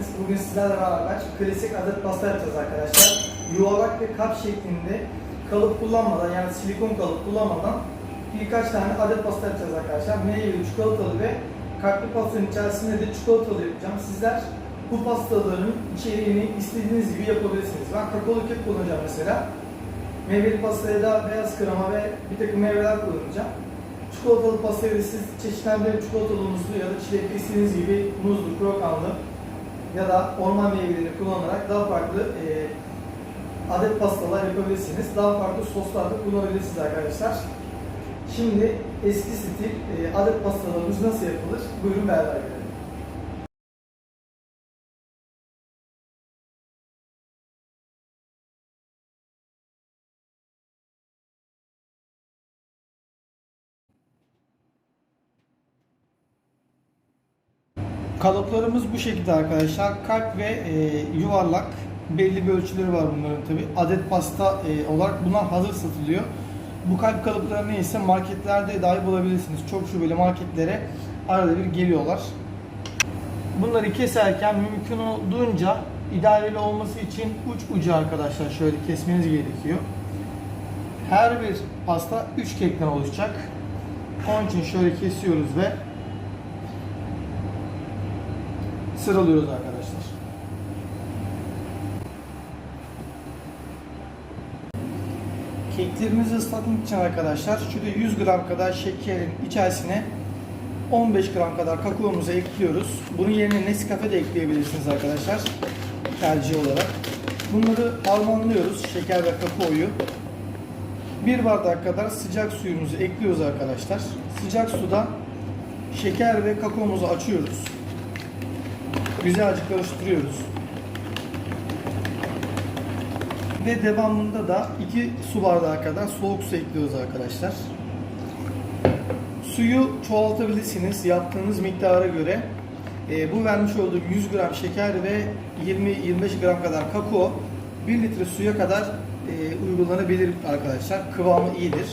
geldiniz. Bugün sizlerle beraber klasik adet pasta yapacağız arkadaşlar. Yuvarlak ve kap şeklinde kalıp kullanmadan yani silikon kalıp kullanmadan birkaç tane adet pasta yapacağız arkadaşlar. Meyveli, çikolatalı ve kalpli pastanın içerisinde de çikolatalı yapacağım. Sizler bu pastaların içeriğini istediğiniz gibi yapabilirsiniz. Ben kakaolu kek kullanacağım mesela. Meyveli pastaya da beyaz krema ve bir takım meyveler kullanacağım. Çikolatalı pastayı siz çeşitlendirip çikolatalı muzlu ya da çilekli istediğiniz gibi muzlu, krokanlı ya da orman meyvelerini kullanarak daha farklı e, adet pastalar yapabilirsiniz. Daha farklı soslar da kullanabilirsiniz arkadaşlar. Şimdi eski stil e, adet pastalarımız nasıl yapılır? Buyurun beraber. Kalıplarımız bu şekilde arkadaşlar. Kalp ve e, yuvarlak belli bir ölçüleri var bunların tabi. Adet pasta e, olarak bunlar hazır satılıyor. Bu kalp kalıplarını ise marketlerde dahi bulabilirsiniz. Çok şubeli marketlere arada bir geliyorlar. Bunları keserken mümkün olduğunca idareli olması için uç ucu arkadaşlar şöyle kesmeniz gerekiyor. Her bir pasta 3 kekten oluşacak. Onun için şöyle kesiyoruz ve sıralıyoruz arkadaşlar. Keklerimizi ıslatmak için arkadaşlar şurada 100 gram kadar şekerin içerisine 15 gram kadar kakaomuzu ekliyoruz. Bunun yerine Nescafe de ekleyebilirsiniz arkadaşlar. Tercih olarak. Bunları harmanlıyoruz şeker ve kakaoyu. Bir bardak kadar sıcak suyumuzu ekliyoruz arkadaşlar. Sıcak suda şeker ve kakaomuzu açıyoruz. Güzelce karıştırıyoruz. Ve devamında da 2 su bardağı kadar soğuk su ekliyoruz arkadaşlar. Suyu çoğaltabilirsiniz yaptığınız miktara göre. E, bu vermiş olduğum 100 gram şeker ve 20-25 gram kadar kakao 1 litre suya kadar e, uygulanabilir arkadaşlar. Kıvamı iyidir.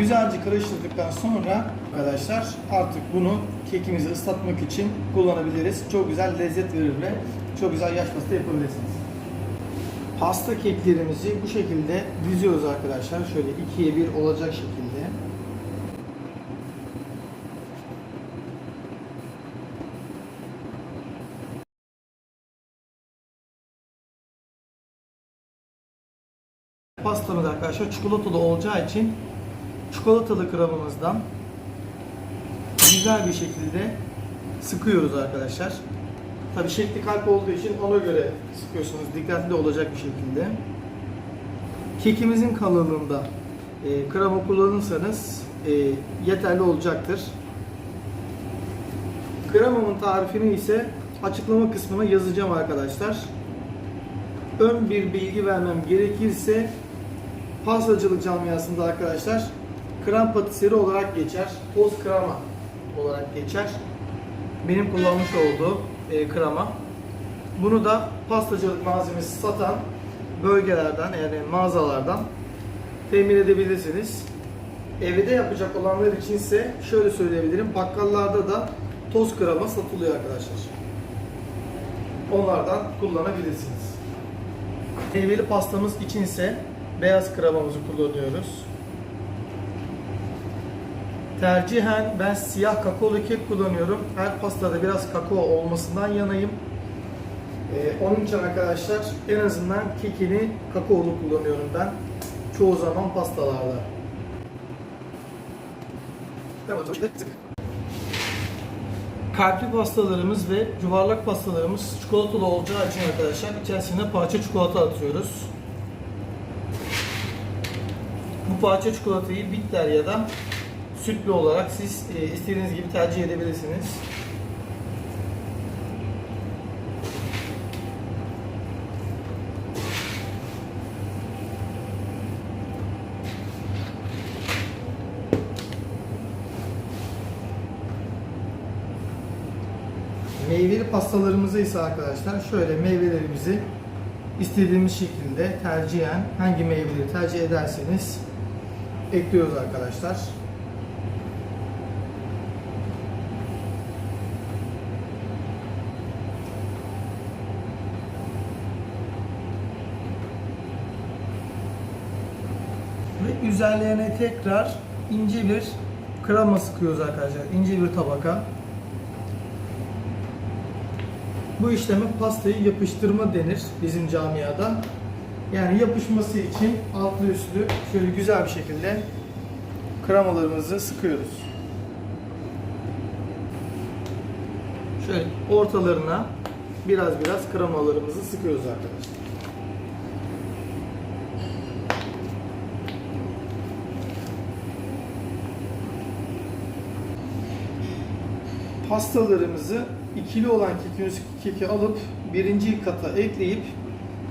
Güzelce karıştırdıktan sonra arkadaşlar artık bunu kekimizi ıslatmak için kullanabiliriz. Çok güzel lezzet verir ve çok güzel yaş pasta yapabilirsiniz. Pasta keklerimizi bu şekilde diziyoruz arkadaşlar. Şöyle ikiye bir olacak şekilde. Pastamız arkadaşlar çikolatalı olacağı için çikolatalı kremamızdan güzel bir şekilde sıkıyoruz arkadaşlar. Tabi şekli kalp olduğu için ona göre sıkıyorsunuz. Dikkatli olacak bir şekilde. Kekimizin kalınlığında e, krema kullanırsanız e, yeterli olacaktır. Kremamın tarifini ise açıklama kısmına yazacağım arkadaşlar. Ön bir bilgi vermem gerekirse pastacılık camiasında arkadaşlar krem patiseri olarak geçer. Toz krema olarak geçer. Benim kullanmış olduğum e, krema. Bunu da pastacılık malzemesi satan bölgelerden yani mağazalardan temin edebilirsiniz. Evde yapacak olanlar için ise şöyle söyleyebilirim. Bakkallarda da toz krema satılıyor arkadaşlar. Onlardan kullanabilirsiniz. Meyveli pastamız için ise beyaz kremamızı kullanıyoruz. Tercihen ben siyah kakaolu kek kullanıyorum. Her pastada biraz kakao olmasından yanayım. Ee, onun için arkadaşlar en azından kekini kakaolu kullanıyorum ben. Çoğu zaman pastalarda. Kalpli pastalarımız ve yuvarlak pastalarımız çikolatalı olacağı için arkadaşlar içerisine parça çikolata atıyoruz. Bu parça çikolatayı bitter ya da sütlü olarak siz e, istediğiniz gibi tercih edebilirsiniz. Meyveli pastalarımızı ise arkadaşlar şöyle meyvelerimizi istediğimiz şekilde tercihen hangi meyveleri tercih ederseniz ekliyoruz arkadaşlar. Üzerlerine tekrar ince bir krema sıkıyoruz arkadaşlar. İnce bir tabaka. Bu işleme pastayı yapıştırma denir bizim camiada. Yani yapışması için altlı üstlü şöyle güzel bir şekilde kremalarımızı sıkıyoruz. Şöyle ortalarına biraz biraz kremalarımızı sıkıyoruz arkadaşlar. Pastalarımızı ikili olan keki, keki alıp birinci kata ekleyip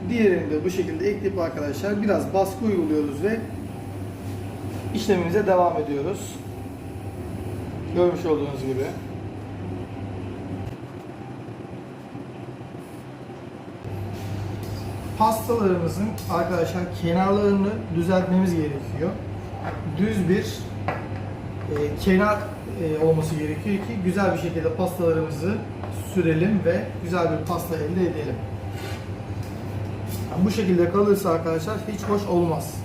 diğerini de bu şekilde ekleyip arkadaşlar biraz baskı uyguluyoruz ve işlemimize devam ediyoruz. Görmüş olduğunuz gibi. Pastalarımızın arkadaşlar kenarlarını düzeltmemiz gerekiyor. Düz bir e, kenar olması gerekiyor ki güzel bir şekilde pastalarımızı sürelim ve güzel bir pasta elde edelim. Yani bu şekilde kalırsa arkadaşlar hiç hoş olmaz.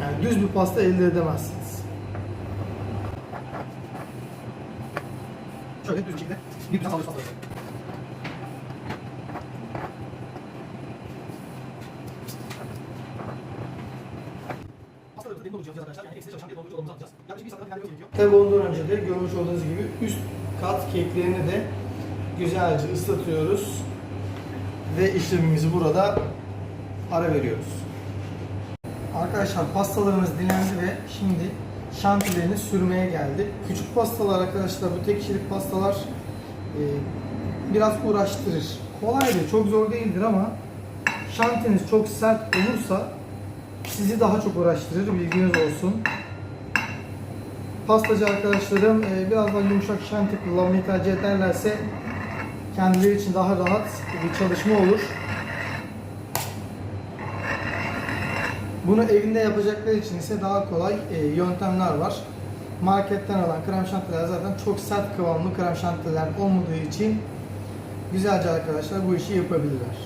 Yani düz bir pasta elde edemezsiniz. Şöyle düz bir şekilde bir güzel pasta Tabi ondan önce de görmüş olduğunuz gibi üst kat keklerini de güzelce ıslatıyoruz ve işlemimizi burada ara veriyoruz. Arkadaşlar pastalarımız dinlendi ve şimdi şantilerini sürmeye geldi. Küçük pastalar arkadaşlar bu tek kişilik pastalar e, biraz uğraştırır. Kolaydır, çok zor değildir ama şantiniz çok sert olursa sizi daha çok uğraştırır bilginiz olsun. Pastacı arkadaşlarım e, biraz daha yumuşak şanti kullanmayı tercih ederlerse kendileri için daha rahat bir çalışma olur. Bunu evinde yapacaklar için ise daha kolay e, yöntemler var. Marketten alan krem şantiler zaten çok sert kıvamlı krem şantiler olmadığı için güzelce arkadaşlar bu işi yapabilirler.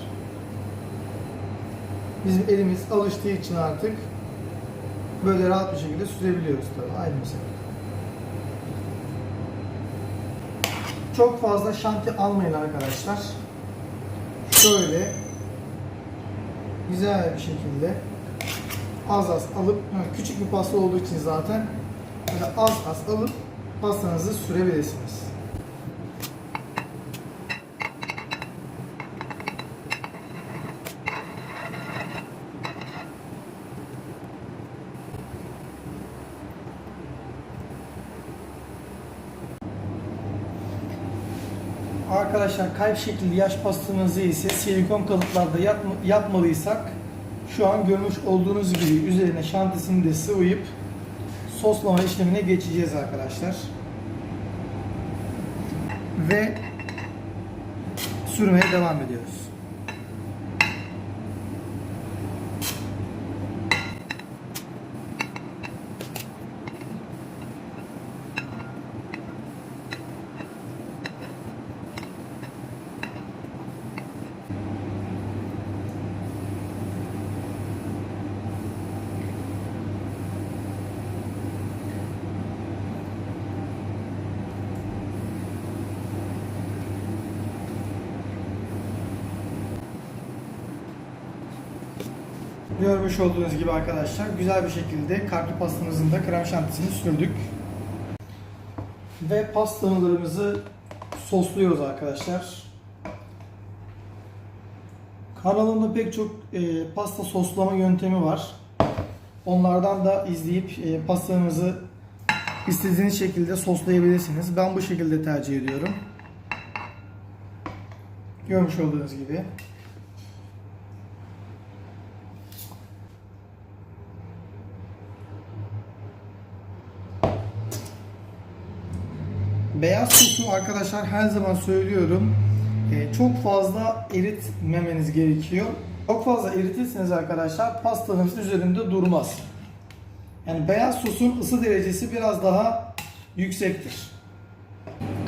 Bizim elimiz alıştığı için artık böyle rahat bir şekilde sürebiliyoruz tabii aynı mesele. Çok fazla şanti almayın arkadaşlar. Şöyle güzel bir şekilde az az alıp küçük bir pasta olduğu için zaten az az alıp pastanızı sürebilirsiniz. Arkadaşlar kalp şekilli yaş pastamızı ise silikon kalıplarda yapma, yapmalıysak şu an görmüş olduğunuz gibi üzerine şantisini de sıvayıp soslama işlemine geçeceğiz arkadaşlar. Ve sürmeye devam ediyoruz. Görmüş olduğunuz gibi arkadaşlar güzel bir şekilde kalpli pastamızın da krem şantisini sürdük. Ve pastalarımızı sosluyoruz arkadaşlar. Kanalımda pek çok e, pasta soslama yöntemi var. Onlardan da izleyip e, pastanızı istediğiniz şekilde soslayabilirsiniz. Ben bu şekilde tercih ediyorum. Görmüş olduğunuz gibi. Beyaz sosu arkadaşlar her zaman söylüyorum. e, çok fazla eritmemeniz gerekiyor. Çok fazla eritirseniz arkadaşlar pastanız üzerinde durmaz. Yani beyaz sosun ısı derecesi biraz daha yüksektir.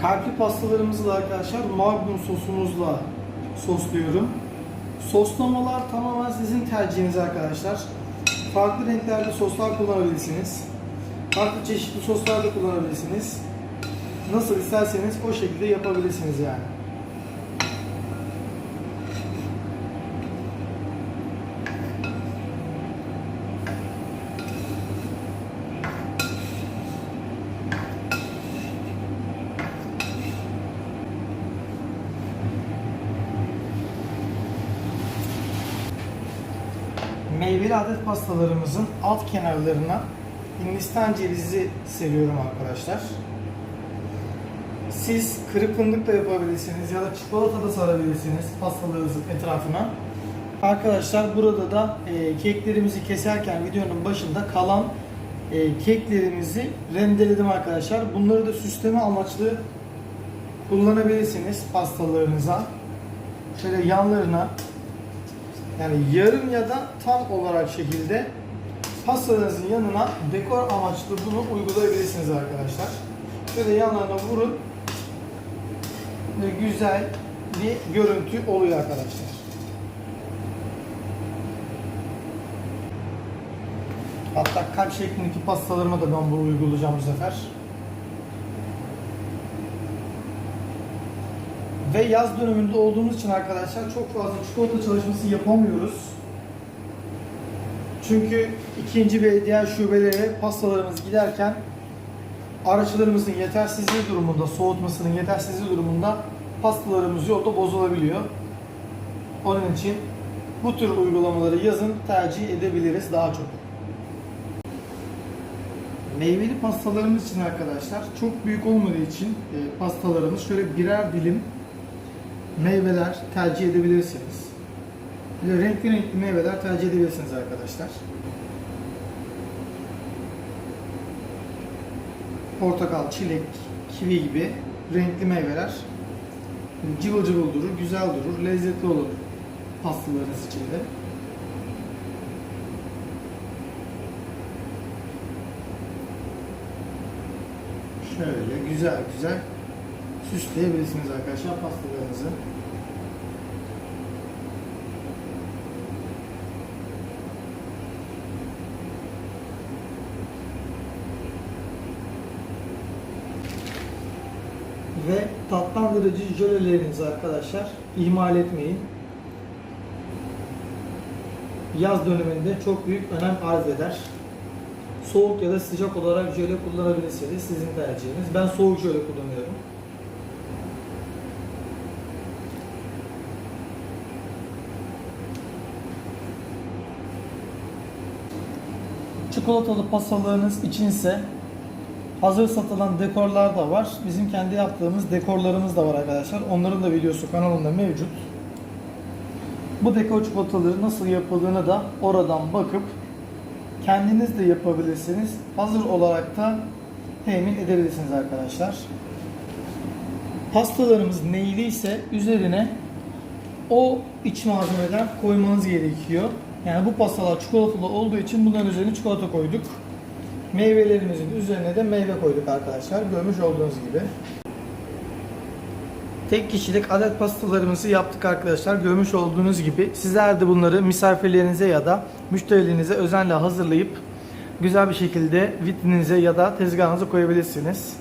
Kalpli pastalarımızı da arkadaşlar magnum sosumuzla sosluyorum. Soslamalar tamamen sizin tercihiniz arkadaşlar. farklı renklerde soslar kullanabilirsiniz. Farklı çeşitli soslar da kullanabilirsiniz. Nasıl isterseniz o şekilde yapabilirsiniz yani. Meyveli adet pastalarımızın alt kenarlarına Hindistan cevizi seriyorum arkadaşlar. Siz kırık fındık da yapabilirsiniz ya da çikolata da sarabilirsiniz pastalarınızın etrafına. Arkadaşlar burada da e, keklerimizi keserken videonun başında kalan e, keklerimizi rendeledim arkadaşlar. Bunları da süsleme amaçlı kullanabilirsiniz pastalarınıza. Şöyle yanlarına yani yarım ya da tam olarak şekilde pastanızın yanına dekor amaçlı bunu uygulayabilirsiniz arkadaşlar. Şöyle yanlarına vurun güzel bir görüntü oluyor arkadaşlar. Hatta kalp şeklindeki pastalarıma da ben bunu uygulayacağım bu sefer. Ve yaz döneminde olduğumuz için arkadaşlar çok fazla çikolata çalışması yapamıyoruz. Çünkü ikinci ve diğer şubelere pastalarımız giderken araçlarımızın yetersizliği durumunda, soğutmasının yetersizliği durumunda pastalarımız yolda bozulabiliyor. Onun için bu tür uygulamaları yazın tercih edebiliriz daha çok. Meyveli pastalarımız için arkadaşlar çok büyük olmadığı için e, pastalarımız şöyle birer dilim meyveler tercih edebilirsiniz. De renkli renkli meyveler tercih edebilirsiniz arkadaşlar. Portakal, çilek, kivi gibi renkli meyveler cıvıl cıvıl durur, güzel durur, lezzetli olur pastalarınız içinde. Şöyle güzel güzel süsleyebilirsiniz arkadaşlar pastalarınızı. Ve tatlandırıcı jölelerinizi arkadaşlar ihmal etmeyin. Yaz döneminde çok büyük önem arz eder. Soğuk ya da sıcak olarak jöle kullanabilirsiniz. Sizin tercihiniz. Ben soğuk jöle kullanıyorum. Çikolatalı pastalarınız içinse hazır satılan dekorlar da var. Bizim kendi yaptığımız dekorlarımız da var arkadaşlar. Onların da videosu kanalımda mevcut. Bu dekor çikolataları nasıl yapıldığını da oradan bakıp kendiniz de yapabilirsiniz. Hazır olarak da temin edebilirsiniz arkadaşlar. Pastalarımız neyli ise üzerine o iç malzemeden koymanız gerekiyor. Yani bu pastalar çikolatalı olduğu için bunların üzerine çikolata koyduk. Meyvelerimizin üzerine de meyve koyduk arkadaşlar. Görmüş olduğunuz gibi. Tek kişilik adet pastalarımızı yaptık arkadaşlar. Görmüş olduğunuz gibi sizler de bunları misafirlerinize ya da müşterilerinize özenle hazırlayıp güzel bir şekilde vitrininize ya da tezgahınıza koyabilirsiniz.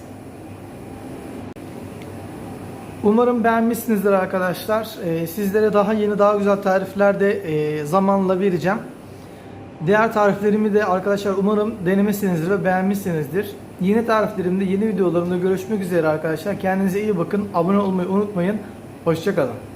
Umarım beğenmişsinizdir arkadaşlar. Ee, sizlere daha yeni daha güzel tarifler de e, zamanla vereceğim. Diğer tariflerimi de arkadaşlar umarım denemişsinizdir ve beğenmişsinizdir. Yeni tariflerimde, yeni videolarımda görüşmek üzere arkadaşlar. Kendinize iyi bakın. Abone olmayı unutmayın. Hoşçakalın.